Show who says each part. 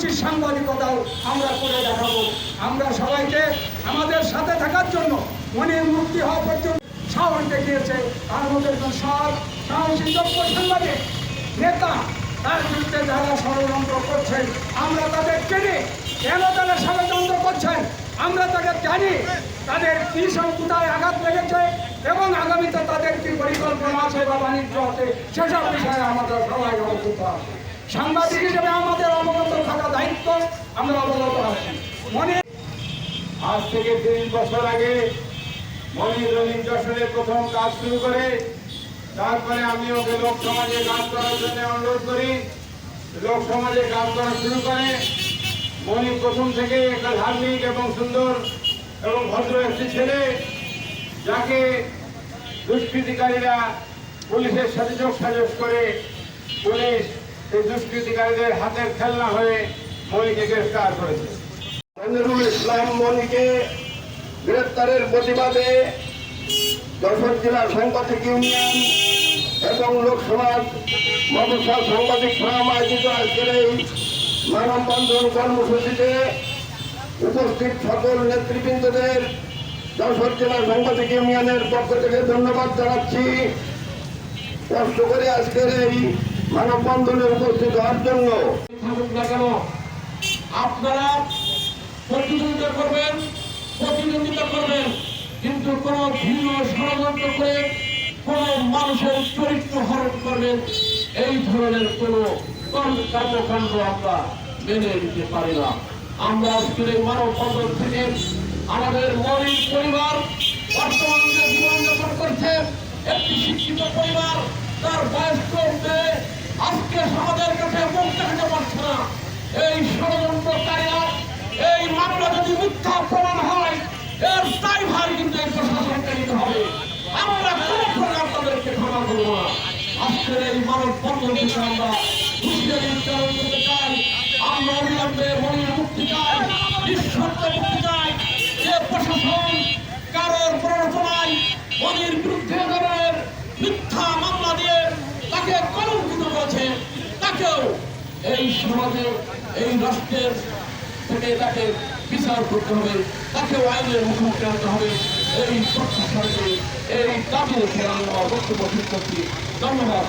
Speaker 1: উচিত সাংবাদিকতাও আমরা করে দেখাবো। আমরা সবাইকে আমাদের সাথে থাকার জন্য মনের মুক্তি হওয়া পর্যন্ত সাহস দেখিয়েছে। তার মধ্যে একজন সৎ সাহসী যোগ্য সাংবাদিক, নেতা, তার বিরুদ্ধে যারা ষড়যন্ত্র করছেন, আমরা তাদের চিনি কেন তারা ষড়যন্ত্র করছেন? আমরা তাদের জানি তাদের কি সব কোথায় আঘাত লেগেছে এবং আগামীতে তাদের কি পরিকল্পনা আছে বা বাণিজ্য আছে, সেসব বিষয়ে আমাদের সবাই অবগত আছে। সাংবাদিক হিসেবে আমাদের অবগত আমরা অবগত আছি। মনে
Speaker 2: আজ থেকে তিরিশ বছর আগে মনির রঙিন যশোরে প্রথম কাজ শুরু করে, তারপরে আমি ওকে লোক সমাজে কাজ করার জন্য অনুরোধ করি। লোক সমাজে কাজ করা শুরু করে। মনি প্রথম থেকে একটা ধার্মিক এবং সুন্দর এবং ভদ্র একটি ছেলে, যাকে দুষ্কৃতিকারীরা পুলিশের সাথে যোগ সাজস করে পুলিশ এই দুষ্কৃতিকারীদের হাতের খেলনা হয়ে মনিকে গ্রেফতার করেছে।
Speaker 3: ইসলাম মনিকে গ্রেপ্তারের প্রতিবাদে যশোর জেলা সাংবাদিক ইউনিয়ন এবং লোকসভার মমসা সাংবাদিক ফোরাম আয়োজিত আজকের এই মানববন্ধন কর্মসূচিতে উপস্থিত সকল নেতৃবৃন্দদের যশোর জেলা সাংবাদিক ইউনিয়নের পক্ষ থেকে ধন্যবাদ জানাচ্ছি। কষ্ট করে আজকের এই মানববন্ধনে উপস্থিত হওয়ার জন্য।
Speaker 4: আপনারা প্রতিদ্বন্দ্বিতা করবেন প্রতিদ্বন্দ্বিতা করবেন, কিন্তু কোন ভিন্ন ষড়যন্ত্র করে কোন মানুষের চরিত্র হরণ করবেন, এই ধরনের কোন কর্মকাণ্ড আমরা মেনে নিতে পারি না। আমরা আজকের এই মানব বন্ধন থেকে আমাদের মৌলিক পরিবার বর্তমান যে জীবনযাপন করছে, একটি শিক্ষিত পরিবার, তার বয়স্ক আজকে সমাজের কাছে করব না আজকের করতে চাই। মুক্তি চাই যে কারোর প্ররোচনায় মনির বিরুদ্ধে ধরনের মিথ্যা মামলা দিয়ে তাকে কলঙ্কিত তাকেও এই এই রাষ্ট্রের থেকে তাকে বিচার করতে হবে। তাকেও আইনের মুখোমুখি আনতে হবে। এই প্রত্যাশাকে এই দাবি রেখে আমি আমার বক্তব্য করছি। ধন্যবাদ